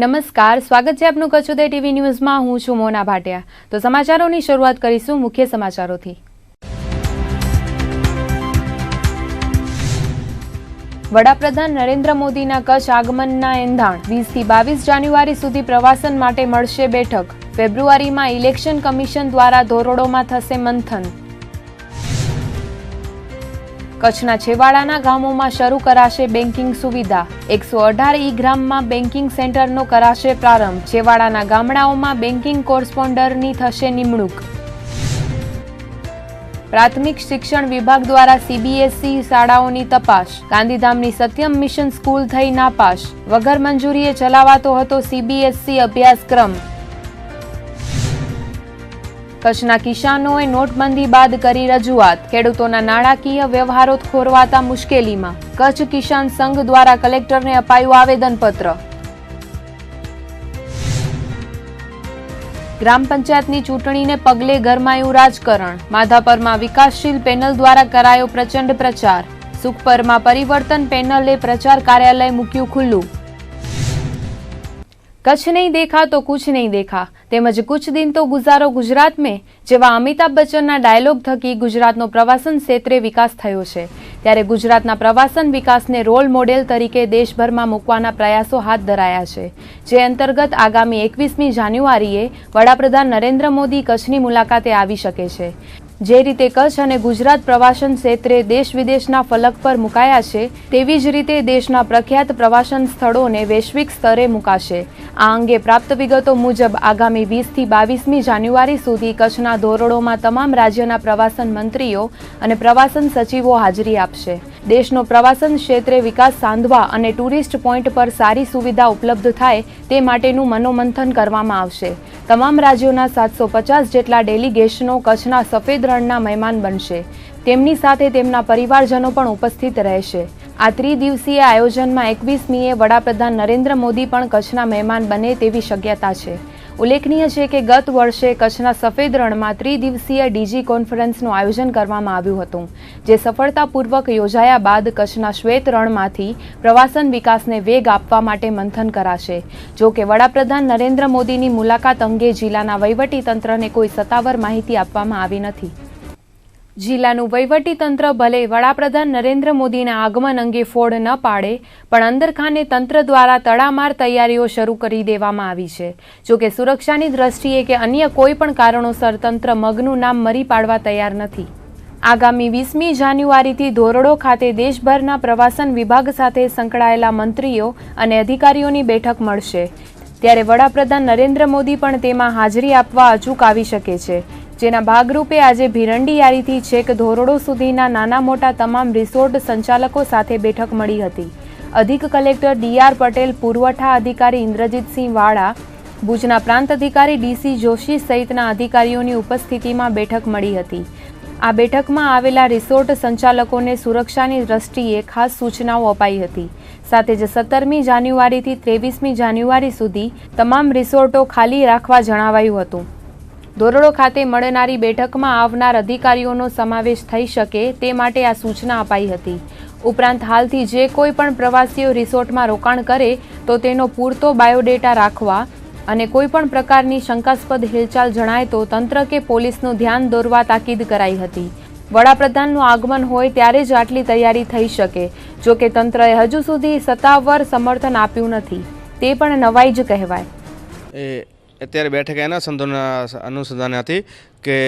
નમસ્કાર, સ્વાગત છે આપનું કચ્છોદય ટીવી ન્યૂઝમાં. હું છું મોના ભાટિયા. તો સમાચારોની શરૂઆત કરીશું મુખ્ય સમાચારોથી. વડાપ્રધાન નરેન્દ્ર મોદીના કચ્છ આગમનના એંધાણ. વીસથી બાવીસ જાન્યુઆરી સુધી પ્રવાસન માટે મળશે બેઠક. ફેબ્રુઆરીમાં ઇલેક્શન કમિશન દ્વારા ધોરડોમાં થશે મંથન. કચ્છના છેવાડાના ગામોમાં શરૂ કરાશે બેન્કિંગ સુવિધા. એકસો અઢાર ઈ ગ્રામમાં બેન્કિંગ સેન્ટરનો કરાશે પ્રારંભ. છેવાડાના ગામડાઓમાં બેન્કિંગ કોરસ્પોન્ડરની થશે નિમણૂક. પ્રાથમિક શિક્ષણ વિભાગ દ્વારા સીબીએસઈ શાળાઓની તપાસ. ગાંધીધામની સત્યમ મિશન સ્કૂલ થઈ નાપાસ. વગર મંજૂરીએ ચલાવાતો હતો સીબીએસઈ અભ્યાસક્રમ. કચ્છના કિસાનોએ નોટબંધી બાદ કરી રજૂઆત. ખેડૂતોના નાણાકીય વ્યવહારો ખોરવાતા મુશ્કેલીમાં. કચ્છ કિસાન સંઘ દ્વારા કલેક્ટરને અપાયું આવેદનપત્ર. ગ્રામ પંચાયતની ચૂંટણીને પગલે ગરમાયું રાજકારણ. માધાપરમાં વિકાસશીલ પેનલ દ્વારા કરાયો પ્રચંડ પ્રચાર. સુખપરમાં પરિવર્તન પેનલે પ્રચાર કાર્યાલય મૂક્યું ખુલ્લું. કચ્છ નહીં દેખા તો કુછ નહીં દેખા. તેમજ કુછ દિન તો ગુજારો ગુજરાત મેં. જેવા અમિતાભ બચ્ચનના ડાયલોગ થકી ગુજરાતનો પ્રવાસન ક્ષેત્રે વિકાસ થયો છે. ત્યારે ગુજરાતના પ્રવાસન વિકાસને રોલ મોડેલ તરીકે દેશભરમાં મૂકવાના પ્રયાસો હાથ ધરાયા છે. જે અંતર્ગત આગામી એકવીસમી જાન્યુઆરીએ વડાપ્રધાન નરેન્દ્ર મોદી કચ્છની મુલાકાતે આવી શકે છે. જે રીતે કચ્છ અને ગુજરાત પ્રવાસન ક્ષેત્રે દેશ વિદેશના ફલક પર મુકાયા છે, તેવી જ રીતે દેશના પ્રખ્યાત પ્રવાસન સ્થળોને વૈશ્વિક સ્તરે મુકાશે. આ અંગે પ્રાપ્ત વિગતો મુજબ, આગામી વીસથી બાવીસમી જાન્યુઆરી સુધી કચ્છના ધોરડોમાં તમામ રાજ્યના પ્રવાસન મંત્રીઓ અને પ્રવાસન સચિવો હાજરી આપશે. દેશનો પ્રવાસન ક્ષેત્રે વિકાસ સાંધવા અને ટુરિસ્ટ પોઈન્ટ પર સારી સુવિધા ઉપલબ્ધ થાય તે માટેનું મનોમંથન કરવામાં આવશે. તમામ રાજ્યોના સાતસો પચાસ જેટલા ડેલિગેશનો કચ્છના સફેદ રણના મહેમાન બનશે. તેમની સાથે તેમના પરિવારજનો પણ ઉપસ્થિત રહેશે. આ ત્રિદિવસીય આયોજનમાં એકવીસમીએ વડાપ્રધાન નરેન્દ્ર મોદી પણ કચ્છના મહેમાન બને તેવી શક્યતા છે. ઉલ્લેખનીય છે કે ગત વર્ષે કચ્છના સફેદ રણમાં ત્રિદિવસીય ડીજી કોન્ફરન્સનું આયોજન કરવામાં આવ્યું હતું, જે સફળતાપૂર્વક યોજાયા બાદ કચ્છના શ્વેત રણમાંથી પ્રવાસન વિકાસને વેગ આપવા માટે મંથન કરાશે. જો કે વડાપ્રધાન નરેન્દ્ર મોદીની મુલાકાત અંગે જિલ્લાના વહીવટીતંત્રને કોઈ સત્તાવાર માહિતી આપવામાં આવી નથી. જિલ્લાનું વહીવટીતંત્ર ભલે વડાપ્રધાન નરેન્દ્ર મોદીના આગમન અંગે ફોડ ન પાડે, પણ અંદરખાને તંત્ર દ્વારા તડામાર તૈયારીઓ શરૂ કરી દેવામાં આવી છે. જો કે સુરક્ષાની દ્રષ્ટિએ કે અન્ય કોઈપણ કારણોસર તંત્ર મગનું નામ મરી પાડવા તૈયાર નથી. આગામી વીસમી જાન્યુઆરીથી ધોરડો ખાતે દેશભરના પ્રવાસન વિભાગ સાથે સંકળાયેલા મંત્રીઓ અને અધિકારીઓની બેઠક મળશે. ત્યારે વડાપ્રધાન નરેન્દ્ર મોદી પણ તેમાં હાજરી આપવા અચૂક આવી શકે છે. જેના ભાગરૂપે આજે ભીરંડીયારીથી છેક ધોરડો સુધીના નાના મોટા તમામ રિસોર્ટ સંચાલકો સાથે બેઠક મળી હતી. અધિક કલેક્ટર ડીઆર પટેલ, પુરવઠા અધિકારી ઇન્દ્રજીતસિંહ વાળા, ભુજના પ્રાંત અધિકારી ડીસી જોશી સહિતના અધિકારીઓની ઉપસ્થિતિમાં બેઠક મળી હતી. આ બેઠકમાં આવેલા રિસોર્ટ સંચાલકોને સુરક્ષાની દ્રષ્ટિએ ખાસ સૂચનાઓ અપાઈ હતી. સાથે જ સત્તરમી જાન્યુઆરીથી ત્રેવીસમી જાન્યુઆરી સુધી તમામ રિસોર્ટો ખાલી રાખવા જણાવાયું હતું. ધોરડો ખાતે મળનારી બેઠકમાં આવનાર અધિકારીઓનો સમાવેશ થઈ શકે તે માટે આ સૂચના અપાઈ હતી. ઉપરાંત હાલથી જે કોઈ પણ પ્રવાસીઓ રિસોર્ટમાં રોકાણ કરે તો તેનો પૂરતો બાયોડેટા રાખવા અને કોઈ પણ પ્રકારની શંકાસ્પદ હિલચાલ જણાય તો તંત્ર કે પોલીસનું ધ્યાન દોરવા તાકીદ કરાઈ હતી. વડાપ્રધાનનું આગમન હોય ત્યારે જ આટલી તૈયારી થઈ શકે, જો કે તંત્રએ હજુ સુધી સત્તાવાર સમર્થન આપ્યું નથી. તે પણ નવાઈ જ કહેવાય. અત્યારે બેઠક એના સંદર્ભના અનુસંધાને હતી. કે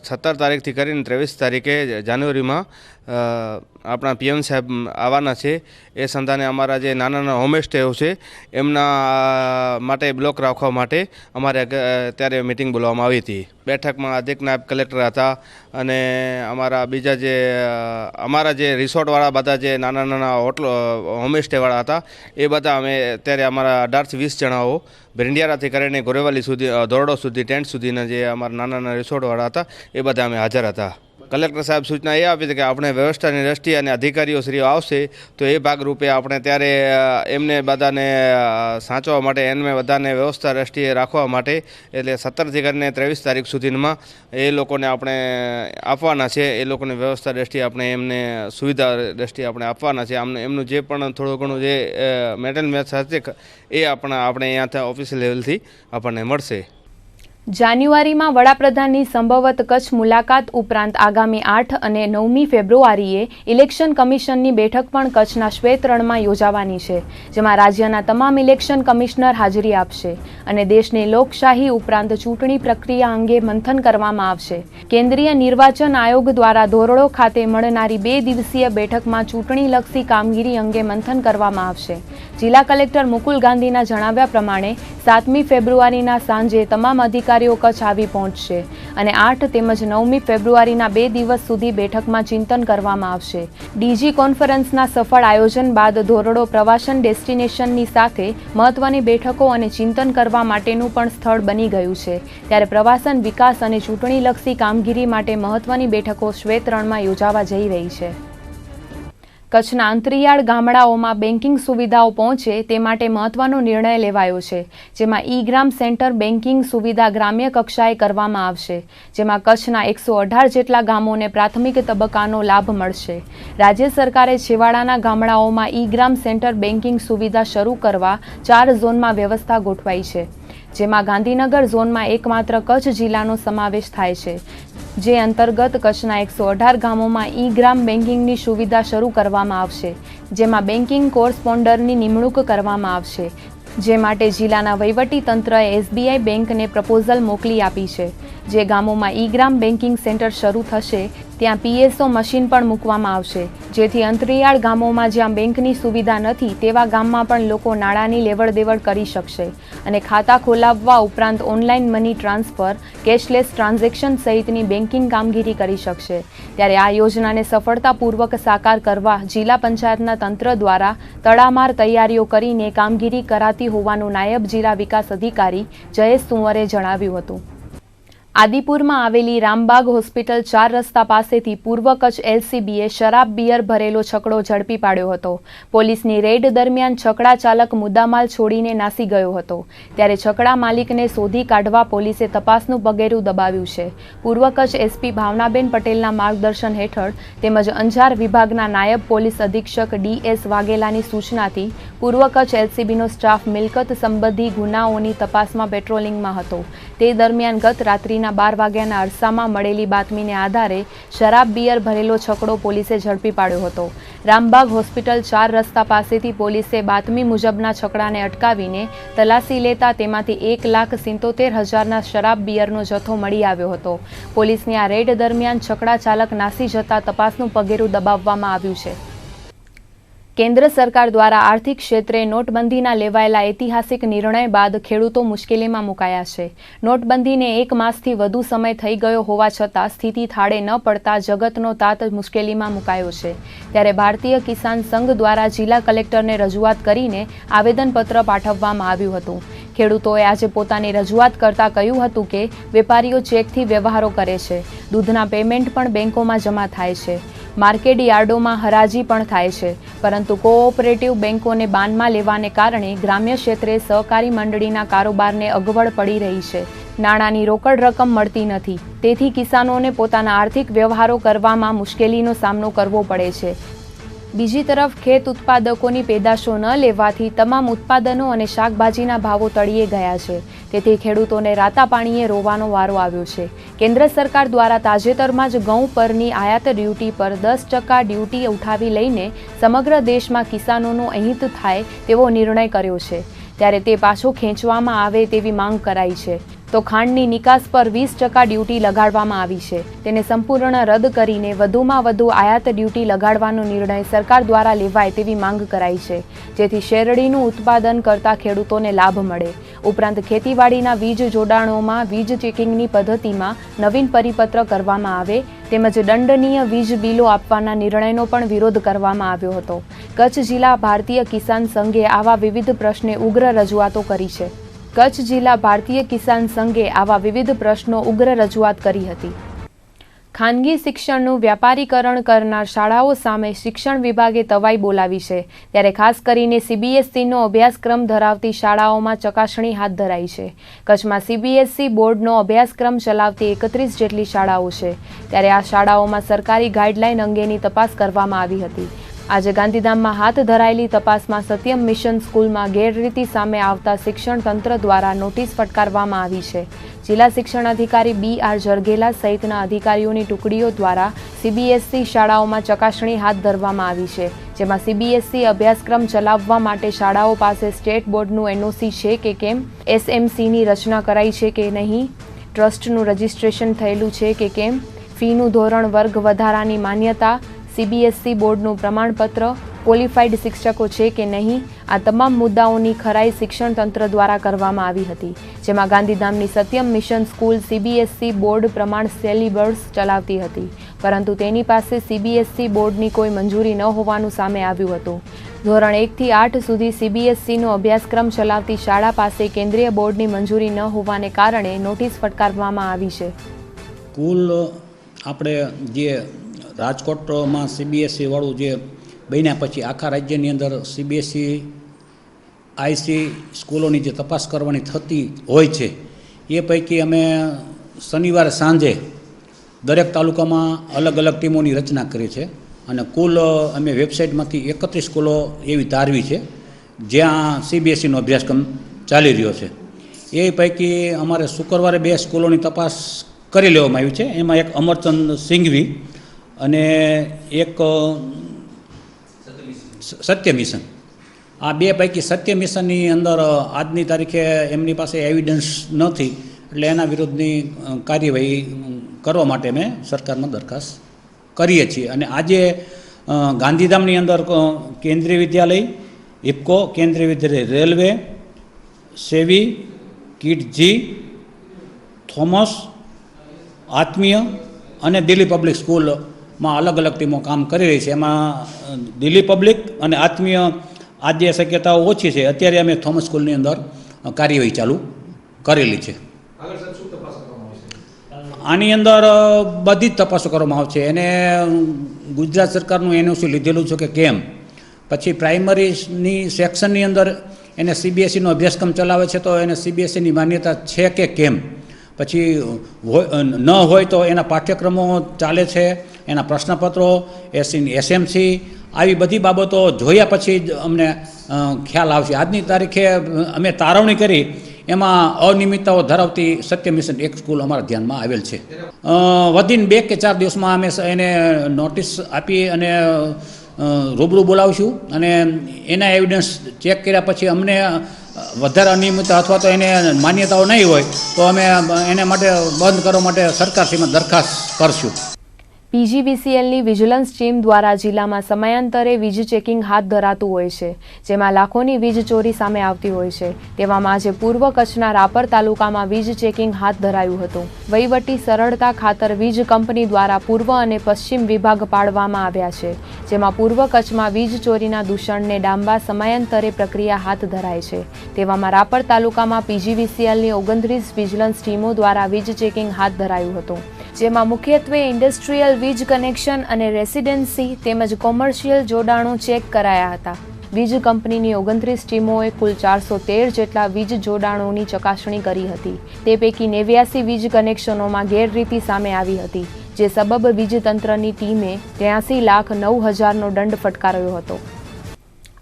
સત્તર તારીખથી કરીને ત્રેવીસ તારીખે જાન્યુઆરીમાં આપણા પીએમ સાહેબ આવવાના છે. એ સંધાને અમારા જે નાના નાના હોમસ્ટેઓ છે, એમના માટે બ્લોક રાખવા માટે અમારે ત્યારે મિટિંગ બોલાવવામાં આવી હતી. બેઠકમાં અધિક નાયબ કલેક્ટર હતા અને અમારા બીજા જે અમારા જે રિસોર્ટવાળા બધા જે નાના નાના હોટલો હોમસ્ટેવાળા હતા, એ બધા અમે અત્યારે અમારા અઢારથી વીસ જણાઓ ભીંડિયારાથી કરીને ગોરેવાલી સુધી ધોરડો સુધી, ટેન્ટ સુધીના જે અમારા નાના નાના રિસોર્ટવાળા હતા. એ બધા અમે હાજર હતા. કલેક્ટર સાહેબ સૂચના એ આપી હતી કે આપણે વ્યવસ્થાની દ્રષ્ટિએ અને અધિકારીઓ શ્રીઓ આવશે તો એ ભાગરૂપે આપણે ત્યારે એમને બધાને સાચવા માટે એમને બધાને વ્યવસ્થા દ્રષ્ટિએ રાખવા માટે, એટલે સત્તરથી કરીને ત્રેવીસ તારીખ સુધીમાં એ લોકોને આપણે આપવાના છે. એ લોકોની વ્યવસ્થા દ્રષ્ટિએ આપણે એમને, સુવિધા દ્રષ્ટિએ આપણે આપવાના છે. આમને, એમનું જે પણ થોડું ઘણું જે મેડલ મેચ હશે, એ આપણા, આપણે અહીંયાથી ઓફિસ લેવલથી આપણને મળશે. જાન્યુઆરીમાં વડાપ્રધાનની સંભવત કચ્છ મુલાકાત ઉપરાંત આગામી આઠ અને નવમી ફેબ્રુઆરીએ ઇલેક્શન કમિશનની બેઠક પણ કચ્છના શ્વેત રણમાં યોજાવાની છે, જેમાં રાજ્યના તમામ ઇલેક્શન કમિશનર હાજરી આપશે અને દેશની લોકશાહી ઉપરાંત ચૂંટણી પ્રક્રિયા અંગે મંથન કરવામાં આવશે. કેન્દ્રીય નિર્વાચન આયોગ દ્વારા ધોરડો ખાતે મળનારી બે દિવસીય બેઠકમાં ચૂંટણીલક્ષી કામગીરી અંગે મંથન કરવામાં આવશે. જિલ્લા કલેક્ટર મુકુલ ગાંધીના જણાવ્યા પ્રમાણે, સાતમી ફેબ્રુઆરીના સાંજે તમામ અધિકારીઓ કચ્છ આવી પહોંચશે અને આઠ તેમજ નવમી ફેબ્રુઆરીના બે દિવસ સુધી બેઠકમાં ચિંતન કરવામાં આવશે. ડીજી કોન્ફરન્સના સફળ આયોજન બાદ ધોરડો પ્રવાસન ડેસ્ટિનેશનની સાથે મહત્વની બેઠકો અને ચિંતન કરવા માટેનું પણ સ્થળ બની ગયું છે. ત્યારે પ્રવાસન વિકાસ અને ચૂંટણીલક્ષી કામગીરી માટે મહત્વની બેઠકો શ્વેતરણમાં યોજાવા જઈ રહી છે. કચ્છના અંતરિયાળ ગામડાઓમાં બેન્કિંગ સુવિધાઓ પહોંચે તે માટે મહત્વનો નિર્ણય લેવાયો છે, જેમાં ઈ ગ્રામ સેન્ટર બેન્કિંગ સુવિધા ગ્રામ્ય કક્ષાએ કરવામાં આવશે, જેમાં કચ્છના એકસો અઢાર જેટલા ગામોને પ્રાથમિક તબક્કાનો લાભ મળશે. રાજ્ય સરકારે છેવાડાના ગામડાઓમાં ઈ ગ્રામ સેન્ટર બેન્કિંગ સુવિધા શરૂ કરવા ચાર ઝોનમાં વ્યવસ્થા ગોઠવાઈ છે. જેમાં ગાંધીનગર ઝોનમાં એકમાત્ર કચ્છ જિલ્લાનો સમાવેશ થાય છે, જે અંતર્ગત કચ્છના એકસો અઢાર ગામોમાં ઈ ગ્રામ બેન્કિંગની સુવિધા શરૂ કરવામાં આવશે, જેમાં બેન્કિંગ કોરસ્પોન્ડરની નિમણૂક કરવામાં આવશે, જે માટે જિલ્લાના વહીવટી તંત્રએ એસબીઆઈ બેંકને પ્રપોઝલ મોકલી આપી છે. જે ગામોમાં ઈ ગ્રામ બેન્કિંગ સેન્ટર શરૂ થશે, ત્યાં પીએસઓ મશીન પણ મૂકવામાં આવશે. જેથી અંતરિયાળ ગામોમાં જ્યાં બેંકની સુવિધા નથી, તેવા ગામમાં પણ લોકો નાણાંની લેવડ દેવડ કરી શકશે અને ખાતા ખોલાવવા ઉપરાંત online money transfer, cashless transaction સહિતની બેન્કિંગ કામગીરી કરી શકશે. ત્યારે આ યોજનાને સફળતાપૂર્વક સાકાર કરવા જિલ્લા પંચાયતના તંત્ર દ્વારા તડામાર તૈયારીઓ કરીને કામગીરી કરાતી હોવાનું નાયબ જિલ્લા વિકાસ અધિકારી જયેશ સુંવરે જણાવ્યું હતું. આદિપુરમાં આવેલી રામબાગ હોસ્પિટલ ચાર રસ્તા પાસેથી પૂર્વ કચ્છ એલસીબીએ શરાબ, બિયર, ભરેલો છકડો ઝડપી પાડ્યો હતો. પોલીસની રેડ દરમિયાન છકડા ચાલક મુદ્દામાલ છોડીને નાસી ગયો હતો. ત્યારે છકડા માલિકને શોધી કાઢવા પોલીસે તપાસનું પગેરું દબાવ્યું છે. પૂર્વ કચ્છ એસપી ભાવનાબેન પટેલના માર્ગદર્શન હેઠળ તેમજ અંજાર વિભાગના નાયબ પોલીસ અધિક્ષક ડી એસ વાઘેલાની સૂચનાથી પૂર્વ કચ્છ એલસીબીનો સ્ટાફ મિલકત સંબંધી ગુનાઓની તપાસમાં પેટ્રોલિંગમાં હતો. તે દરમિયાન ગત રાત્રિના બાર વાગ્યાના અરસામાં મળેલી બાતમીને આધારે શરાબ, બિયર, ભરેલો છકડો પોલીસે ઝડપી પાડ્યો હતો. રામબાગ હોસ્પિટલ ચાર રસ્તા પાસેથી પોલીસે બાતમી મુજબના છકડાને અટકાવીને તલાસી લેતા તેમાંથી એક લાખ સિત્તોતેર હજારના શરાબ, બિયરનો જથ્થો મળી આવ્યો હતો. પોલીસની આ રેડ દરમિયાન છકડા ચાલક નાસી જતા તપાસનું પગેરું દબાવવામાં આવ્યું છે. કેન્દ્ર સરકાર દ્વારા આર્થિક ક્ષેત્રે નોટબંધીના લેવાયેલા ઐતિહાસિક નિર્ણય બાદ ખેડૂતો મુશ્કેલીમાં મુકાયા છે. નોટબંધીને એક માસથી વધુ સમય થઈ ગયો હોવા છતાં સ્થિતિ થાળે ન પડતા જગતનો તાત મુશ્કેલીમાં મુકાયો છે. ત્યારે ભારતીય કિસાન સંઘ દ્વારા જિલ્લા કલેક્ટરને રજૂઆત કરીને આવેદનપત્ર પાઠવવામાં આવ્યું હતું. ખેડૂતોએ આજે પોતાની રજૂઆત કરતા કહ્યું હતું કે, વેપારીઓ ચેકથી વ્યવહારો કરે છે. દૂધના પેમેન્ટ પણ બેંકોમાં જમા થાય છે. માર્કેટ યાર્ડોમાં હરાજી પણ થાય છે. પરંતુ કોઓપરેટિવ બેન્કોને બાનમાં લેવાને કારણે ગ્રામ્ય ક્ષેત્રે સહકારી મંડળીના કારોબારને અગવડ પડી રહી છે. નાણાંની રોકડ રકમ મળતી નથી. તેથી કિસાનોને પોતાના આર્થિક વ્યવહારો કરવામાં મુશ્કેલીનો સામનો કરવો પડે છે. બીજી તરફ ખેત ઉત્પાદકોની પેદાશો ન લેવાથી તમામ ઉત્પાદનો અને શાકભાજીના ભાવો તળિયે ગયા છે. તેથી ખેડૂતોને રાતા પાણીએ રોવાનો વારો આવ્યો છે. કેન્દ્ર સરકાર દ્વારા તાજેતરમાં જ ઘઉં પરની આયાત ડ્યુટી પર દસ ટકા ડ્યુટી ઉઠાવી લઈને સમગ્ર દેશમાં કિસાનોનું અહિત થાય તેવો નિર્ણય કર્યો છે. ત્યારે તે પાછો ખેંચવામાં આવે તેવી માંગ કરાઈ છે. તો ખાંડની નિકાસ પર વીસ ટકા ડ્યુટી લગાડવામાં આવી છે. તેને સંપૂર્ણ રદ કરીને વધુમાં વધુ આયાત ડ્યુટી લગાડવાનો નિર્ણય સરકાર દ્વારા લેવાય તેવી માંગ કરાઈ છે. જેથી શેરડીનું ઉત્પાદન કરતા ખેડૂતોને લાભ મળે. ઉપરાંત ખેતીવાડીના વીજ જોડાણોમાં વીજ ચેકિંગની પદ્ધતિમાં નવીન પરિપત્ર કરવામાં આવે તેમજ દંડનીય વીજ બિલો આપવાના નિર્ણયનો પણ વિરોધ કરવામાં આવ્યો હતો. કચ્છ જિલ્લા ભારતીય કિસાન સંઘે આવા વિવિધ પ્રશ્ને ઉગ્ર રજૂઆતો કરી છે. કચ્છ જિલ્લા ભારતીય કિસાન સંઘે આવા વિવિધ પ્રશ્નો ઉગ્ર રજૂઆત કરી હતી. ખાનગી શિક્ષણનું વ્યાપારીકરણ કરનાર શાળાઓ સામે શિક્ષણ વિભાગે તવાઈ બોલાવી છે. ત્યારે ખાસ કરીને સીબીએસસીનો અભ્યાસક્રમ ધરાવતી શાળાઓમાં ચકાસણી હાથ ધરાઈ છે. કચ્છમાં સીબીએસસી બોર્ડનો અભ્યાસક્રમ ચલાવતી એકત્રીસ જેટલી શાળાઓ છે. ત્યારે આ શાળાઓમાં સરકારી ગાઈડલાઈન અંગેની તપાસ કરવામાં આવી હતી. આજે ગાંધીધામમાં હાથ ધરાયેલી તપાસમાં સત્યમ મિશન સ્કૂલમાં ગેરરીતિ સામે આવતા શિક્ષણ તંત્ર દ્વારા નોટિસ ફટકારવામાં આવી છે. જિલ્લા શિક્ષણ અધિકારી બી આર જરગેલા સહિતના અધિકારીઓની ટુકડીઓ દ્વારા સીબીએસસી શાળાઓમાં ચકાસણી હાથ ધરવામાં આવી છે. જેમાં સીબીએસસી અભ્યાસક્રમ ચલાવવા માટે શાળાઓ પાસે સ્ટેટ બોર્ડનું એનઓસી છે કે કેમ, એસએમસીની રચના કરાઈ છે કે નહીં, ટ્રસ્ટનું રજિસ્ટ્રેશન થયેલું છે કે કેમ, ફીનું ધોરણ વર્ગ વધારાની માન્યતા સીબીએસઈ બોર્ડનું પ્રમાણપત્ર, ક્વોલિફાઈડ શિક્ષકો છે કે નહીં, આ તમામ મુદ્દાઓની ખરાઈ શિક્ષણ તંત્ર દ્વારા કરવામાં આવી હતી, જેમાં ગાંધીધામની Satyam mission school CBSE board પ્રમાણ સેલિબર્સ ચલાવતી હતી. પરંતુ તેની પાસે સીબીએસઈ બોર્ડની કોઈ મંજૂરી ન હોવાનું સામે આવ્યું હતું. ધોરણ એકથી આઠ સુધી સીબીએસઈનો અભ્યાસક્રમ ચલાવતી શાળા પાસે કેન્દ્રીય બોર્ડની મંજૂરી ન હોવાને કારણે નોટિસ ફટકારવામાં આવી છે. કુલ આપણે જે રાજકોટમાં સીબીએસઈ વાળું જે બન્યા પછી આખા રાજ્યની અંદર સીબીએસસી આઈસી સ્કૂલોની જે તપાસ કરવાની થતી હોય છે, એ પૈકી અમે શનિવારે સાંજે દરેક તાલુકામાં અલગ અલગ ટીમોની રચના કરી છે અને કુલ અમે વેબસાઇટમાંથી એકત્રીસ સ્કૂલો એવી ધારવી છે, જ્યાં સીબીએસઈનો અભ્યાસક્રમ ચાલી રહ્યો છે. એ પૈકી અમારે શુક્રવારે બે સ્કૂલોની તપાસ કરી લેવામાં આવી છે. એમાં એક અમરચંદ સિંઘવી અને એક સત્ય મિશન. આ બે પૈકી સત્ય મિશનની અંદર આજની તારીખે એમની પાસે એવિડન્સ નથી, એટલે એના વિરુદ્ધની કાર્યવાહી કરવા માટે અમે સરકારમાં દરખાસ્ત કરીએ છીએ. અને આજે ગાંધીધામની અંદર કેન્દ્રીય વિદ્યાલય ઇફકો કેન્દ્રીય વિદ્યાલય રેલવે, સેવી કિટજી થોમસ, આત્મીય અને દિલ્હી પબ્લિક સ્કૂલમાં અલગ અલગ ટીમો કામ કરી રહી છે. એમાં દિલ્હી પબ્લિક અને આત્મીય આજે શક્યતાઓ ઓછી છે. અત્યારે અમે થોમસ સ્કૂલની અંદર કાર્યવાહી ચાલુ કરેલી છે. આની અંદર બધી જ તપાસો કરવામાં આવશે. એને ગુજરાત સરકારનું એનઓસી લીધેલું છે કે કેમ? પછી પ્રાઇમરીની સેક્શનની અંદર એને સીબીએસઈનો અભ્યાસક્રમ ચલાવે છે તો એને સીબીએસઈની માન્યતા છે કે કેમ? પછી ન હોય તો એના પાઠ્યક્રમો ચાલે છે, એના પ્રશ્નપત્રો, એસી એસએમસી આવી બધી બાબતો જોયા પછી જ અમને ખ્યાલ આવશે. આજની તારીખે અમે તારવણી કરી, એમાં અનિયમિતતાઓ ધરાવતી સત્ય મિશન એક સ્કૂલ અમારા ધ્યાનમાં આવેલ છે. વધીને બે કે ચાર દિવસમાં અમે એને નોટિસ આપી અને રૂબરૂ બોલાવશું અને એના એવિડન્સ ચેક કર્યા પછી અમને વધારે અનિયમિત અથવા તો એને માન્યતાઓ નહીં હોય, તો અમે એને માટે બંધ કરવા માટે સરકારશ્રીમાં દરખાસ્ત કરશું. પીજીવીસીએલની વિજિલન્સ ટીમ દ્વારા જિલ્લામાં સમયાંતરે વીજ ચેકિંગ હાથ ધરાતું હોય છે, જેમાં લાખોની વીજ ચોરી સામે આવતી હોય છે. તેવામાં આજે પૂર્વ કચ્છના રાપર તાલુકામાં વીજ ચેકિંગ હાથ ધરાયું હતું. વહીવટી સરળતા ખાતર વીજ કંપની દ્વારા પૂર્વ અને પશ્ચિમ વિભાગ પાડવામાં આવ્યા છે, જેમાં પૂર્વ કચ્છમાં વીજ ચોરીના દૂષણને ડામવા સમયાંતરે પ્રક્રિયા હાથ ધરાય છે. તેવામાં રાપર તાલુકામાં પીજીવીસીએલની ઓગણત્રીસ વિજિલન્સ ટીમો દ્વારા વીજ ચેકિંગ હાથ ધરાયું હતું. જેમાં મુખ્યત્વે ઇન્ડસ્ટ્રીયલ વીજ કનેક્શન અને રેસિડેન્સી તેમજ કોમર્શિયલ જોડાણો ચેક કરાયા હતા. વીજ કંપનીની ઓગણત્રીસ ટીમોએ કુલ ચારસો તેર જેટલા વીજ જોડાણોની ચકાસણી કરી હતી. તે પૈકી નેવ્યાસી વીજ કનેક્શનોમાં ગેરરીતિ સામે આવી હતી, જે સબબ વીજ તંત્રની ટીમે ત્યાસી લાખ નવ હજારનો દંડ ફટકાર્યો હતો.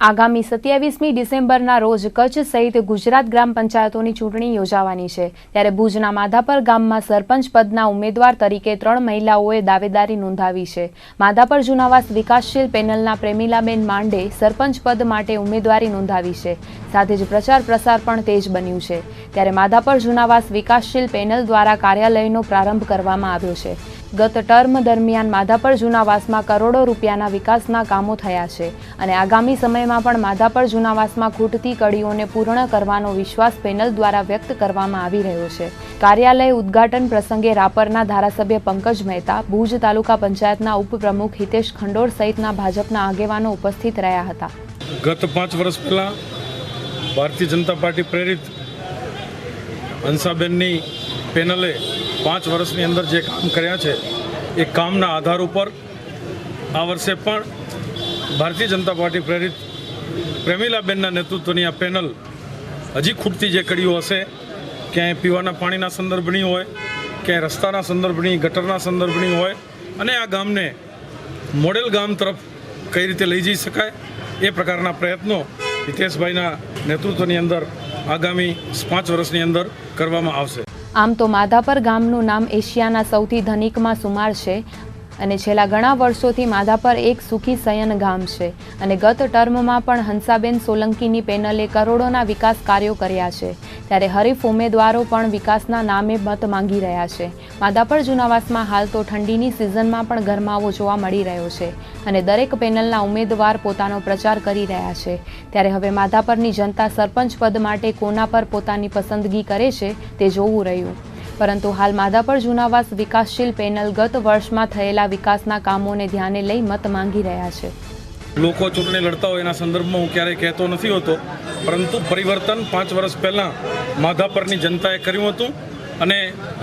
આગામી સત્યાવીસમી ડિસેમ્બરના રોજ કચ્છ સહિત ગુજરાત ગ્રામ પંચાયતોની ચૂંટણી યોજાવાની છે. ત્યારે ભુજના માધાપર ગામમાં સરપંચ પદના ઉમેદવાર તરીકે ત્રણ મહિલાઓએ દાવેદારી નોંધાવી છે. માધાપર જુનાવાસ વિકાસશીલ પેનલના પ્રેમિલાબેન માંડે સરપંચ પદ માટે ઉમેદવારી નોંધાવી છે. સાથે જ પ્રચાર પ્રસાર પણ તેજ બન્યું છે. ત્યારે માધાપર જુનાવાસ વિકાસશીલ પેનલ દ્વારા કાર્યાલયનો પ્રારંભ કરવામાં આવ્યો છે. ગત ટર્મ દરમિયાન માધાપર જૂનાવાસમાં કરોડો રૂપિયાના વિકાસના કામો થયા છે અને આગામી સમયમાં પણ માધાપર જૂનાવાસમાં ખૂટતી કડીઓને પૂર્ણ કરવાનો વિશ્વાસ પેનલ દ્વારા વ્યક્ત કરવામાં આવી રહ્યો છે. કાર્યાલય ઉદ્ઘાટન પ્રસંગે રાપરના ધારાસભ્ય પંકજ મહેતા, ભુજ તાલુકા પંચાયતના ઉપપ્રમુખ હિતેશ ખંડોર સહિતના ભાજપના આગેવાનો ઉપસ્થિત રહ્યા હતા. ગત પાંચ વર્ષ પહેલાં ભારતીય જનતા પાર્ટી પ્રેરિત હંસાબેનની પેનલે પાંચ વર્ષની અંદર જે કામ કર્યા છે, એ કામના આધાર ઉપર આ વર્ષે પણ ભારતીય જનતા પાર્ટી પ્રેરિત પ્રેમીલાબેનના નેતૃત્વની આ પેનલ હજી ખૂટતી જે કડીઓ હશે, ક્યાંય પીવાના પાણીના સંદર્ભની હોય, ક્યાંય રસ્તાના સંદર્ભની, ગટરના સંદર્ભની હોય, અને આ ગામને મોડેલ ગામ તરફ કઈ રીતે લઈ જઈ શકાય, એ પ્રકારના પ્રયત્નો હિતેશભાઈના નેતૃત્વની અંદર આગામી પાંચ વર્ષની અંદર કરવામાં આવશે. આમ તો માધાપર ગામનું નામ એશિયાના સૌથી ધનિકમાં સુમાર છે. અને છેલ્લા ઘણા વર્ષોથી માધાપર એક સુખી શયન ગામ છે. અને ગત ટર્મમાં પણ હંસાબેન સોલંકીની પેનલે કરોડોના વિકાસ કાર્યો કર્યા છે. ત્યારે હરીફ ઉમેદવારો પણ વિકાસના નામે મત માંગી રહ્યા છે. માધાપર જુનાવાસમાં હાલ તો ઠંડીની સિઝનમાં પણ ગરમાવો જોવા મળી રહ્યો છે. અને દરેક પેનલના ઉમેદવાર પોતાનો પ્રચાર કરી રહ્યા છે. ત્યારે હવે માધાપરની જનતા સરપંચ પદ માટે કોના પર પોતાની પસંદગી કરે છે, તે જોવું રહ્યું. પરંતુ હાલ માધાપર જુનાવાસ વિકાસશીલ પેનલ ગત વર્ષમાં થયેલા વિકાસના કામોને ધ્યાને લઈ મત માંગી રહ્યા છે. લોકો ચૂંટણી લડતા હોય એના સંદર્ભમાં હું ક્યારેય કહેતો નથી હોતો, પરંતુ પરિવર્તન પાંચ વર્ષ પહેલાં માધાપરની જનતાએ કર્યું હતું અને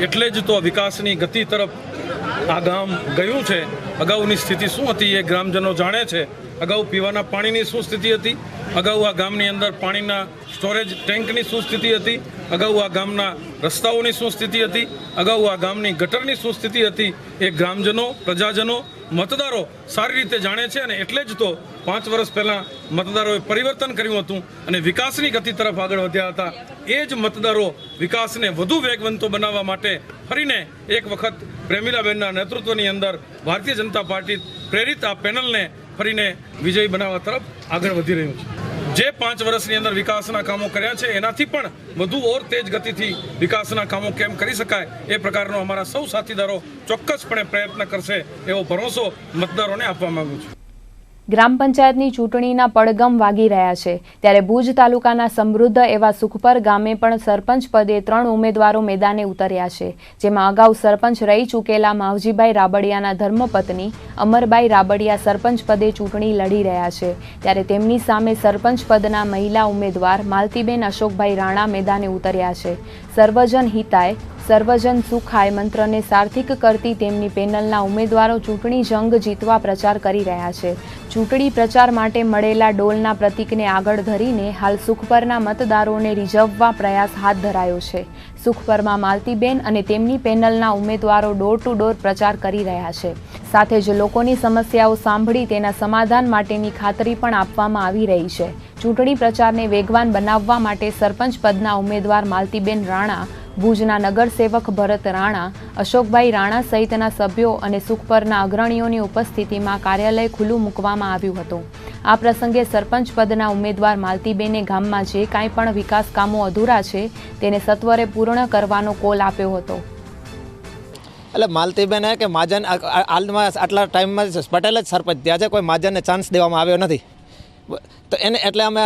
એટલે જ તો વિકાસની ગતિ તરફ આ ગામ ગયું છે. અગાઉની સ્થિતિ શું હતી એ ગ્રામજનો જાણે છે. અગાઉ પીવાના પાણીની શું સ્થિતિ હતી? અગાઉ આ ગામની અંદર પાણીના સ્ટોરેજ ટેન્કની શું સ્થિતિ હતી? અગાઉ આ ગામના રસ્તાઓની શું સ્થિતિ હતી? અગાઉ આ ગામની ગટરની શું સ્થિતિ હતી? એ ગ્રામજનો, પ્રજાજનો મતદારો સારી રીતે જાણે છે અને એટલે જ તો પાંચ વર્ષ પહેલાં મતદારોએ પરિવર્તન કર્યું હતું અને વિકાસની ગતિ તરફ આગળ વધ્યા હતા. એ જ મતદારો વિકાસને વધુ વેગવંતો બનાવવા માટે ફરીને એક વખત પ્રેમિલાબેનના નેતૃત્વની અંદર ભારતીય જનતા પાર્ટી પ્રેરિત આ પેનલને ફરીને વિજયી બનાવવા તરફ આગળ વધી રહ્યું છે. જે પાંચ વર્ષની અંદર વિકાસના કામો કર્યા છે, એનાથી પણ વધુ ઓર તેજ ગતિથી વિકાસના કામો કેમ કરી શકાય, એ પ્રકારનો અમારા સૌ સાથીદારો ચોક્કસપણે પ્રયત્ન કરશે એવો ભરોસો મતદારોને આપવા માંગુ છું. ગ્રામ પંચાયતની ચૂંટણીના પડગમ વાગી રહ્યા છે. ત્યારે ભુજ તાલુકાના સમૃદ્ધ એવા સુખપર ગામે પણ સરપંચ પદે ત્રણ ઉમેદવારો મેદાને ઉતર્યા છે. જેમાં અગાઉ સરપંચ રહી ચૂકેલા માવજીભાઈ રાબડિયાના ધર્મપત્ની, અમરબાઈ રાબડિયા સરપંચ પદે ચૂંટણી લડી રહ્યા છે. ત્યારે તેમની સામે સરપંચ પદના મહિલા ઉમેદવાર માલતીબેન અશોકભાઈ રાણા મેદાને ઉતર્યા છે. સર્વજન હિતાય સર્વજન સુખાય મંત્રને સાર્થિક કરતી તેમની પેનલના ઉમેદવારો ચૂંટણી જંગ જીતવા પ્રચાર કરી રહ્યા છે. ચૂંટણી પ્રચાર માટે મળેલા ડોલના પ્રતીકને આગળ ધરીને હાલ સુખપરના મતદારોને રીઝવવા પ્રયાસ હાથ ધરાયો છે. સુખપરમાં માલતીબેન અને તેમની પેનલના ઉમેદવારો ડોર ટુ ડોર પ્રચાર કરી રહ્યા છે. સાથે જ લોકોની સમસ્યાઓ સાંભળી તેના સમાધાન માટેની ખાતરી પણ આપવામાં આવી રહી છે. ચૂંટણી પ્રચારને વેગવાન બનાવવા માટે સરપંચ પદના ઉમેદવાર માલતીબેન રાણા ભુજના નગરસેવક ભરત રાણા, અશોકભાઈ રાણા સહિતના સભ્યો અને સુખપરના અગ્રણીઓની ઉપસ્થિતિમાં કાર્યાલય ખુલ્લું મૂકવામાં આવ્યું હતું. આ પ્રસંગે સરપંચ પદના ઉમેદવાર માલતીબેને ગામમાં જે કાંઈ પણ વિકાસ કામો અધૂરા છે, તેને સત્વરે પૂર્ણ કરવાનો કોલ આપ્યો હતો. એટલે માલતીબેન કે આ- હાલમાં આટલા ટાઈમમાં પટેલ જ સરપંચ થયા છે, કોઈ માજનને ચાન્સ દેવામાં આવ્યો નથી. તો એને એટલે અમે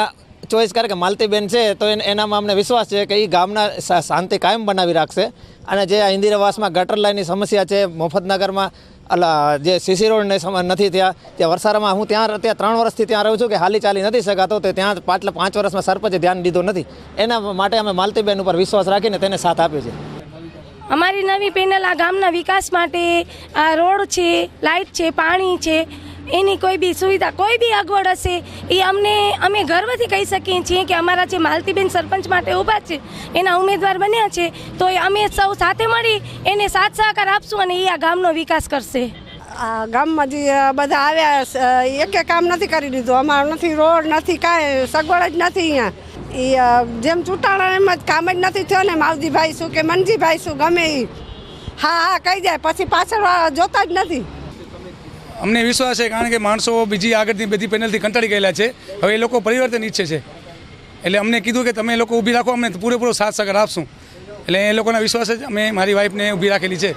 ચોઈસ કરે કે માલતીબેન છે, તો એને, એનામાં અમને વિશ્વાસ છે કે એ ગામના શાંતિ કાયમ બનાવી રાખશે. અને જે ઇન્દિરાવાસમાં ગટર લાઈનની સમસ્યા છે, મફતનગરમાં, અલા, જે સીસી રોડને નથી થયા, ત્યાં વરસાદમાં હું ત્યાં ત્યાં ત્રણ વર્ષથી ત્યાં રહું છું કે હાલી ચાલી નથી શકાતો, તો ત્યાં પાછલા પાંચ વર્ષમાં સરપંચે ધ્યાન દીધું નથી. એના માટે અમે માલતીબેન ઉપર વિશ્વાસ રાખીને તેને સાથ આપ્યો છે અમારી નવી પેનલ આ ગામના વિકાસ માટે આ રોડ છે લાઇટ છે, પાણી છે એની કોઈ બી સુવિધા, કોઈ બી અગવડ હશે, એ અમને, અમે ગર્વથી કહી શકીએ છીએ કે અમારા જે માલતીબેન સરપંચ માટે ઊભા છે, એના ઉમેદવાર બન્યા છે, તો અમે સૌ સાથે મળી એને સાથ સહકાર આપશું અને એ આ ગામનો વિકાસ કરશે. આ ગામમાં જે બધા આવ્યા એકે કામ નથી કરી દીધું. અમારું નથી રોડ, નથી કાંઈ, સગવડ જ નથી અહીંયા. એ જેમ ચૂંટાણા એમ જ કામ જ નથી થયો ને માવજીભાઈ શું કે મનજીભાઈ શું ગમે એ હા હા, કહી જાય. પછી પાછળ જોતા જ નથી. અમને વિશ્વાસ છે કારણ કે માણસો બીજી આગળની બધી પેનલથી કંટાળી ગયેલા છે. હવે એ લોકો પરિવર્તન ઈચ્છે છે. એટલે અમને કીધું કે તમે લોકો ઊભી રાખો, અમને પૂરેપૂરો સાથ સહકાર આપશું. એટલે એ લોકોના વિશ્વાસ જ અમે મારી વાઈફને ઊભી રાખેલી છે.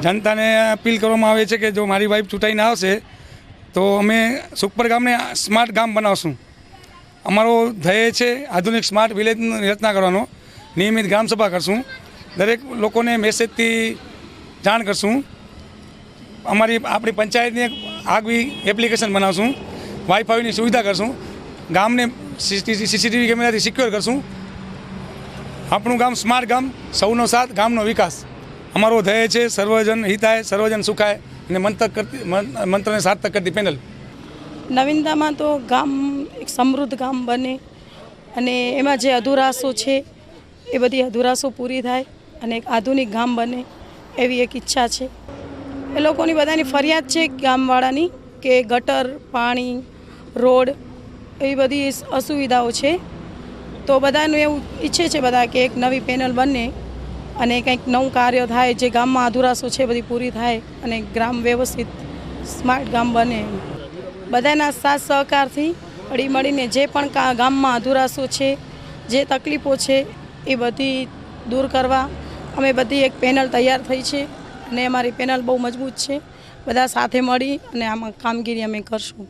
જનતાને અપીલ કરવામાં આવે છે કે જો મારી વાઈફ ચૂંટાઈને આવશે, તો અમે સુખપર ગામને સ્માર્ટ ગામ બનાવશું. અમારો ધ્યેય છે આધુનિક સ્માર્ટ વિલેજની રચના કરવાનો. નિયમિત ગ્રામસભા કરશું. દરેક લોકોને મેસેજથી જાણ કરશું. અમારી આપણી પંચાયતની એક આગવી એપ્લિકેશન બનાવશું. વાઈફાઈની સુવિધા કરશું. ગામને સીસીટીવી કેમેરાથી સિક્યોર કરશું. આપણું ગામ સ્માર્ટ ગામ, સૌનો સાથ, ગામનો વિકાસ. અમારો ધ્યેય છે સર્વજન હિતાય, સર્વજન સુખાય અને મંત્ર કરતી મંત્રને સાર્થક કરતી પેનલ. નવીનતામાં તો ગામ એક સમૃદ્ધ ગામ બને અને એમાં જે અધુરાશો છે, એ બધી અધુરાશો પૂરી થાય અને એક આધુનિક ગામ બને એવી એક ઈચ્છા છે. એ લોકોની બધાની ફરિયાદ છે ગામવાળાની કે ગટર, પાણી, રોડ એવી બધી અસુવિધાઓ છે. તો બધાનું એવું ઈચ્છે છે બધા કે એક નવી પેનલ બને અને કંઈક નવું કાર્ય થાય, જે ગામમાં અધુરાશો છે બધી પૂરી થાય અને ગ્રામ વ્યવસ્થિત, સ્માર્ટ ગામ બને બધાના સાથ સહકારથી હળી મળીને જે પણ ગામમાં અધુરાશો છે, જે તકલીફો છે એ બધી દૂર કરવા અમે બધી એક પેનલ તૈયાર થઈ છે. અને અમારી પેનલ બહુ મજબૂત છે. બધા સાથે મળી અને આમાં કામગીરી અમે કરશું.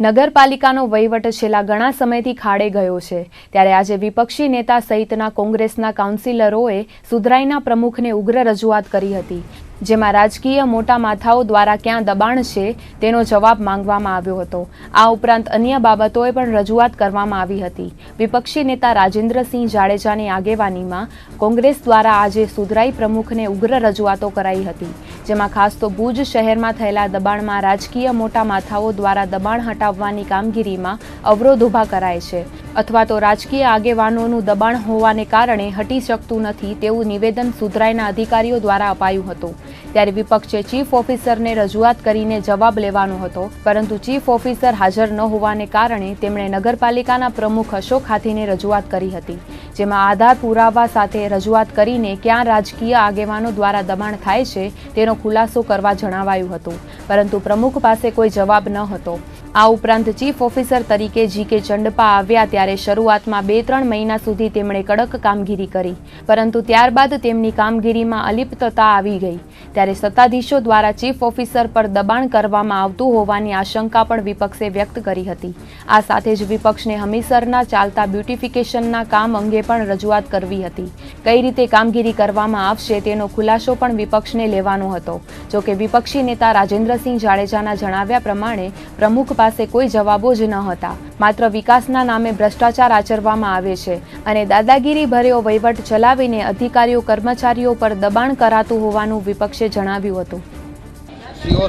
નગરપાલિકાનો વહીવટ છેલ્લા ઘણા સમયથી ખાડે ગયો છે. ત્યારે આજે વિપક્ષી નેતા સહિતના કોંગ્રેસના કાઉન્સિલરોએ સુધરાઈના પ્રમુખને ઉગ્ર રજૂઆત કરી હતી. જેમાં રાજકીય મોટા માથાઓ દ્વારા ક્યાં દબાણ છે તેનો જવાબ માંગવામાં આવ્યો હતો. આ ઉપરાંત અન્ય બાબતોએ પણ રજૂઆત કરવામાં આવી હતી. વિપક્ષી નેતા રાજેન્દ્રસિંહ જાડેજાની આગેવાનીમાં કોંગ્રેસ દ્વારા આજે સુધરાઈ પ્રમુખને ઉગ્ર રજૂઆતો કરાઈ હતી, જેમાં ખાસ તો ભુજ શહેરમાં થયેલા દબાણમાં રાજકીય મોટા માથાઓ દ્વારા દબાણ હટાવવાની કામગીરીમાં અવરોધ ઊભા કરાય છે, અથવા તો રાજકીય આગેવાનોનું દબાણ હોવાને કારણે હટી શકતું નથી તેવું નિવેદન સુધરાઈના અધિકારીઓ દ્વારા અપાયું હતું. ત્યારે વિપક્ષે ચીફ ઓફિસરને રજૂઆત કરીને જવાબ લેવાનો હતો. પરંતુ ચીફ ઓફિસર હાજર ન હોવાને કારણે તેમણે નગરપાલિકાના પ્રમુખ અશોક હાથીને રજૂઆત કરી હતી. જેમાં આધાર પુરાવા સાથે રજૂઆત કરીને ક્યાં રાજકીય આગેવાનો દ્વારા દબાણ થાય છે, તેનો ખુલાસો કરવા જણાવાયું હતું. પરંતુ પ્રમુખ પાસે કોઈ જવાબ ન હતો. આ ઉપરાંત ચીફ ઓફિસર તરીકે જી કે ચંડપા આવ્યા ત્યારે શરૂઆતમાં બે ત્રણ મહિના સુધી તેમણે કડક કામગીરી કરી, પરંતુ ત્યારબાદ તેમની કામગીરીમાં અલિપ્તતા આવી ગઈ. ત્યારે સત્તાધીશો દ્વારા ચીફ ઓફિસર પર દબાણ કરવામાં આવતું હોવાની આશંકા પણ વિપક્ષે વ્યક્ત કરી હતી. આ સાથે જ વિપક્ષને હમીસરના ચાલતા બ્યુટિફિકેશનના કામ અંગે પણ રજૂઆત કરવી હતી. કઈ રીતે કામગીરી કરવામાં આવશે તેનો ખુલાસો પણ વિપક્ષને લેવાનો હતો. જોકે વિપક્ષી નેતા રાજેન્દ્રસિંહ જાડેજાના જણાવ્યા પ્રમાણે, પ્રમુખ પાસે કોઈ જવાબો જ ન હતા. માત્ર વિકાસના નામે ભ્રષ્ટાચાર આચરવામાં આવે છે અને દાદાગીરી ભર્યો વહીવટ ચલાવીને અધિકારીઓ, કર્મચારીઓ પર દબાણ કરાતું હોવાનું વિપક્ષે જણાવ્યું હતું.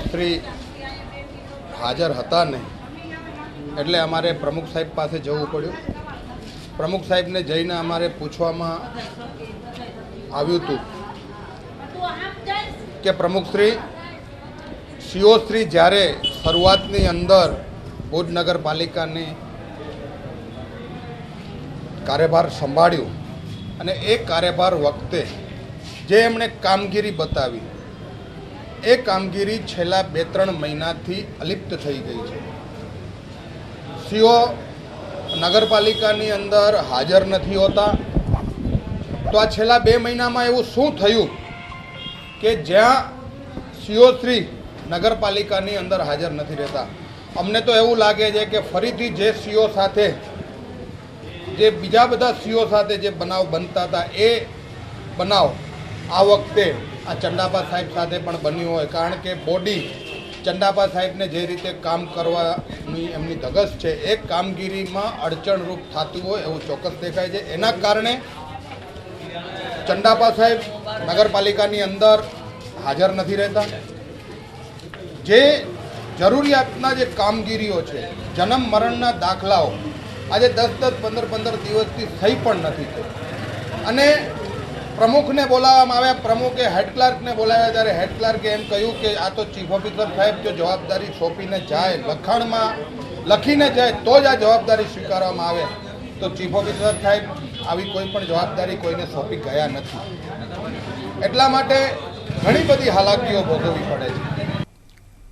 શ્રી હાજર હતા નહીં એટલે અમારે પ્રમુખ સાહેબ પાસે જવું પડ્યું. પ્રમુખ સાહેબને જઈને અમારે પૂછવામાં આવ્યું હતું કે પ્રમુખશ્રી સીઓ શ્રી જ્યારે શરૂઆતની અંદર ભુજ નગરપાલિકાને કાર્યભાર સંભાળ્યો અને એ કાર્યભાર વખતે જે એમણે કામગીરી બતાવી, એ કામગીરી છેલ્લા બે ત્રણ મહિનાથી અલિપ્ત થઈ ગઈ છે. સીઓ નગરપાલિકાની અંદર હાજર નથી હોતા. તો આ છેલ્લા બે મહિનામાં એવું શું થયું કે જ્યાં સીઓ શ્રી નગરપાલિકાની અંદર હાજર નથી રહેતા. અમને તો એવું લાગે છે કે ફરીથી જે સીઓ સાથે, જે બીજા બધા સીઓ સાથે જે બનાવ બનતા હતા, એ બનાવ આ વખતે આ ચંડાપા સાહેબ સાથે પણ બન્યું હોય. કારણ કે બોડી ચંડાપા સાહેબને જે રીતે કામ કરવાની એમની ધગસ છે, એ કામગીરીમાં અડચણરૂપ થતું હોય એવું ચોક્કસ દેખાય છે. એના કારણે ચંડાપા સાહેબ નગરપાલિકાની અંદર હાજર નથી રહેતા. જે જરૂરિયાતના જે કામગીરીઓ છે, જન્મ મરણના દાખલાઓ, આજે દસ દસ, પંદર પંદર દિવસથી થઈ પણ નથી થઈ. અને પ્રમુખને બોલાવવામાં આવ્યા, પ્રમુખે હેડ ક્લાર્કને બોલાવ્યા ત્યારે હેડ ક્લાર્કે એમ કહ્યું કે આ તો ચીફ ઓફિસર સાહેબ, જો જવાબદારી સોંપીને જાય, લખાણમાં લખીને જાય, તો જ આ જવાબદારી સ્વીકારવામાં આવે. તો ચીફ ઓફિસર સાહેબ, આવી કોઈ પણ જવાબદારી કોઈને સોંપી ગયા નથી. એટલા માટે ઘણી બધી હાલાકીઓ ભોગવવી પડે છે.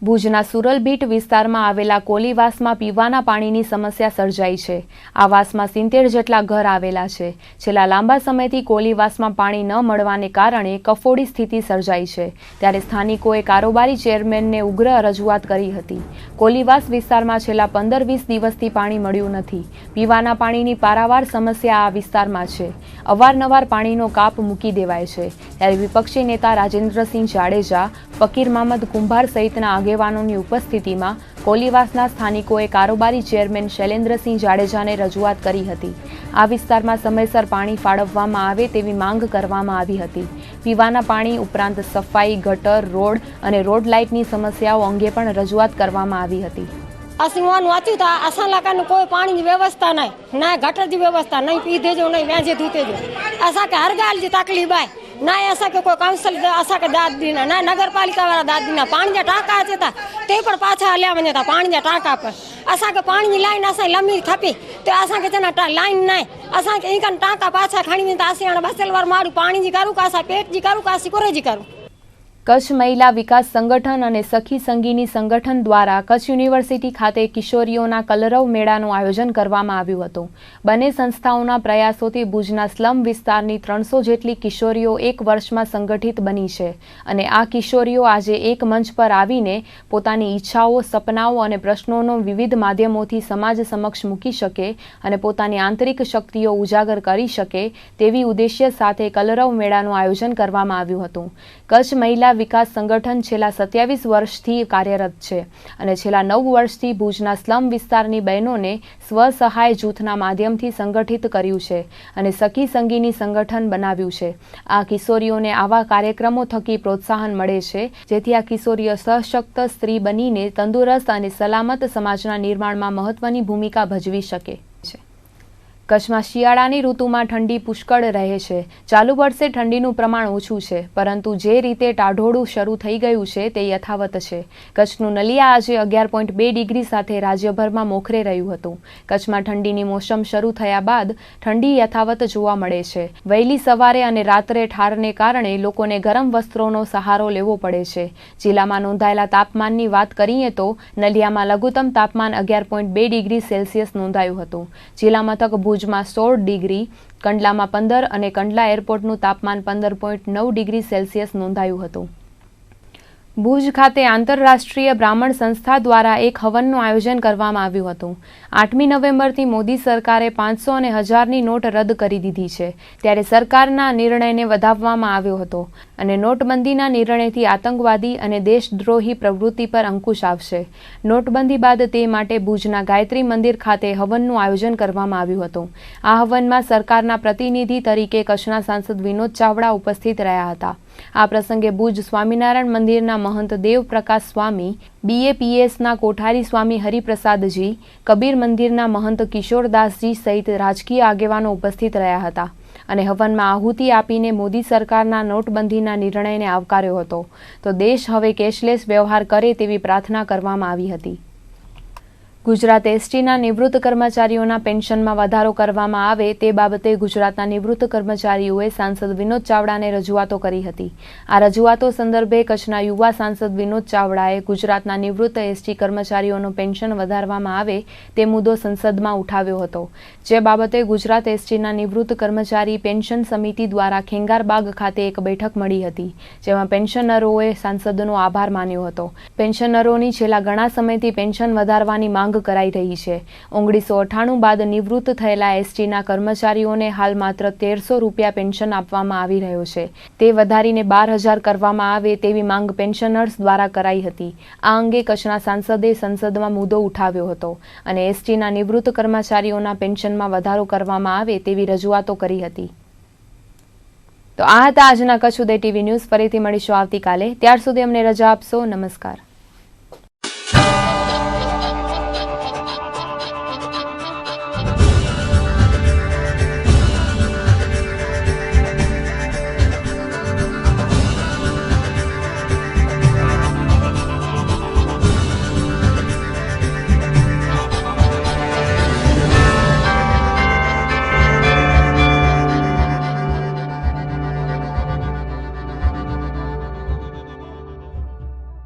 ભુજના સુરલબીટ વિસ્તારમાં આવેલા કોલીવાસમાં પીવાના પાણીની સમસ્યા સર્જાઈ છે. આ વાસમાં સિત્તેર જેટલા ઘર આવેલા છે. છેલ્લા લાંબા સમયથી કોલીવાસમાં પાણી ન મળવાને કારણે કફોડી સ્થિતિ સર્જાઈ છે. ત્યારે સ્થાનિકોએ કારોબારી ચેરમેનને ઉગ્ર રજૂઆત કરી હતી. કોલીવાસ વિસ્તારમાં છેલ્લા પંદર વીસ દિવસથી પાણી મળ્યું નથી. પીવાના પાણીની પારાવાર સમસ્યા આ વિસ્તારમાં છે. અવારનવાર પાણીનો કાપ મૂકી દેવાય છે. ત્યારે વિપક્ષી નેતા રાજેન્દ્રસિંહ જાડેજા, ફકીર મામદ કુંભાર સહિતના આગેવાનોની ઉપસ્થિતિમાં કોલીવાસના સ્થાનિકોએ કારોબારી ચેરમેન શૈલેન્દ્રસિંહ જાડેજાને રજૂઆત કરી હતી. આ વિસ્તારમાં સમયસર પાણી ફાળવવામાં આવે તેવી માંગ કરવામાં આવી હતી. પીવાના પાણી ઉપરાંત સફાઈ, ગટર, રોડ અને રોડ લાઇટની સમસ્યાઓ અંગે પણ રજૂઆત કરવામાં આવી હતી. આ સીવાનું વાંચ્યું હતા આસા લાકાનું કોઈ પાણીની વ્યવસ્થા નહીં. ના ગટરની વ્યવસ્થા નહીં, પી દેજો નહીં, વ્યાજે ધૂતેજો આશા કે હરગાલજી તાકલી બાય. ના એસા કે કોઈ કાઉન્સિલ આશા કે દાદીના ના નગરપાલિકા વાળા દાદીના પાણીના ટાંકા હતા. તે પણ પાછા હલ્યા મને હતા, પાણીના ટાંકા પર. આશા કે પાણીની લાઈન આશા લંબી થપી, તો આશા કે તેના લાઈન નહીં આશા કે અહીં ટાંકા પાછા ખાણીને આશિયાણા બસેલવાર મારું પાણીજી કરું કાશા પેટજી કરું કાશી કોરેજી કરું? કચ્છ મહિલા વિકાસ સંગઠન અને સખી સંગીની સંગઠન દ્વારા કચ્છ યુનિવર્સિટી ખાતે કિશોરીઓના કલરવ મેળાનું આયોજન કરવામાં આવ્યું હતું. બંને સંસ્થાઓના પ્રયાસોથી ભુજના સ્લમ વિસ્તારની ત્રણસો જેટલી કિશોરીઓ એક વર્ષમાં સંગઠિત બની છે અને આ કિશોરીઓ આજે એક મંચ પર આવીને પોતાની ઈચ્છાઓ, સપનાઓ અને પ્રશ્નોનો વિવિધ માધ્યમોથી સમાજ સમક્ષ મૂકી શકે અને પોતાની આંતરિક શક્તિઓ ઉજાગર કરી શકે તેવી ઉદ્દેશ્ય સાથે કલરવ મેળાનું આયોજન કરવામાં આવ્યું હતું. કચ્છ મહિલા વિકાસ સંગઠન છેલ્લા સત્યાવીસ વર્ષથી કાર્યરત છે અને છેલ્લા નવ વર્ષથી ભુજના સ્લમ વિસ્તારની બહેનોને સ્વસહાય જૂથના માધ્યમથી સંગઠિત કર્યું છે અને સખી સંગીની સંગઠન બનાવ્યું છે. આ કિશોરીઓને આવા કાર્યક્રમો થકી પ્રોત્સાહન મળે છે, જેથી આ કિશોરીઓ સશક્ત સ્ત્રી બનીને તંદુરસ્ત અને સલામત સમાજના નિર્માણમાં મહત્વની ભૂમિકા ભજવી શકે. કચ્છમાં શિયાળાની ઋતુમાં ઠંડી પુષ્કળ રહે છે. ચાલુ વર્ષે ઠંડીનું પ્રમાણ ઓછું છે, પરંતુ જે રીતે ટાઢોળું શરૂ થઈ ગયું છે તે યથાવત છે. કચ્છનું નલિયા આજે અગિયાર પોઈન્ટ બે ડિગ્રી સાથે રાજ્યભરમાં મોખરે રહ્યું હતું. કચ્છમાં ઠંડીની મોસમ શરૂ થયા બાદ ઠંડી યથાવત જોવા મળે છે. વહેલી સવારે અને રાત્રે ઠારને કારણે લોકોને ગરમ વસ્ત્રોનો સહારો લેવો પડે છે. જિલ્લામાં નોંધાયેલા તાપમાનની વાત કરીએ તો નલિયામાં લઘુત્તમ તાપમાન અગિયાર પોઈન્ટ બે ડિગ્રી સેલ્સિયસ નોંધાયું હતું. જિલ્લા મથક ભુજમાં સોળ ડિગ્રી, કંડલામાં પંદર અને કંડલા એરપોર્ટનું તાપમાન પંદર પોઈન્ટ નવ ડિગ્રી સેલ્સિયસ નોંધાયું હતું. ભુજ ખાતે આંતરરાષ્ટ્રીય બ્રાહ્મણ સંસ્થા દ્વારા એક હવનનું આયોજન કરવામાં આવ્યું હતું. આઠમી નવેમ્બરથી મોદી સરકારે પાંચસો અને હજારની નોટ રદ કરી દીધી છે. ત્યારે સરકારના નિર્ણયને વધાવવામાં આવ્યો હતો અને નોટબંધીના નિર્ણયથી આતંકવાદી અને દેશદ્રોહી પ્રવૃત્તિ પર અંકુશ આવશે. નોટબંધી બાદ તે માટે ભુજના ગાયત્રી મંદિર ખાતે હવનનું આયોજન કરવામાં આવ્યું હતું. આ હવનમાં સરકારના પ્રતિનિધિ તરીકે કચ્છના સાંસદ વિનોદ ચાવડા ઉપસ્થિત રહ્યા હતા. આ પ્રસંગે ભુજ સ્વામિનારાયણ મંદિરના મહંત દેવપ્રકાશ સ્વામી બીએપીએસના કોઠારી સ્વામી હરિપ્રસાદજી, કબીર મંદિરના મહંત કિશોરદાસજી સહિત રાજકીય આગેવાનો ઉપસ્થિત રહ્યા હતા અને હવનમાં આહુતિ આપીને મોદી સરકારના નોટબંધીના નિર્ણયને આવકાર્યો હતો. તો દેશ હવે કેશલેસ વ્યવહાર કરે તેવી પ્રાર્થના કરવામાં આવી હતી. ગુજરાત એસટીના નિવૃત્ત કર્મચારીઓના પેન્શનમાં વધારો કરવામાં આવે તે બાબતે ગુજરાતના નિવૃત્ત કર્મચારીઓએ સાંસદ વિનોદ ચાવડાને રજૂઆતો કરી હતી. આ રજૂઆતો સંદર્ભે કચ્છના યુવા સાંસદ વિનોદ ચાવડાએ ગુજરાતના નિવૃત્ત એસટી કર્મચારીઓનું પેન્શન વધારવામાં આવે તે મુદ્દો સંસદમાં ઉઠાવ્યો હતો. જે બાબતે ગુજરાત એસટીના નિવૃત્ત કર્મચારી પેન્શન સમિતિ દ્વારા ખેંગારબાગ ખાતે એક બેઠક મળી હતી, જેમાં પેન્શનરોએ સાંસદનો આભાર માન્યો હતો. પેન્શનરોની છેલ્લા ઘણા સમયથી પેન્શન વધારવાની કરાઈ રહી છે. ઓગણીસો અઠ્ઠાણું બાદ નિવૃત્ત થયેલા એસટીના કર્મચારીઓને હાલ માત્ર તેરસો રૂપિયા પેન્શન આપવામાં આવી રહ્યો છે. તે વધારીને બાર હજાર કરવામાં આવે તેવી માંગ પેન્શનર્સ દ્વારા કરાઈ હતી. આ અંગે કચ્છના સાંસદે સંસદમાં મુદ્દો ઉઠાવ્યો હતો અને એસટીના નિવૃત્ત કર્મચારીઓના પેન્શનમાં વધારો કરવામાં આવે તેવી રજૂઆતો કરી હતી. તો આ હતા આજના કચ્છ ઉદય ટીવી ન્યૂઝ. ફરીથી મળીશું આવતીકાલે. ત્યાર સુધી અમને રજા આપશો. નમસ્કાર.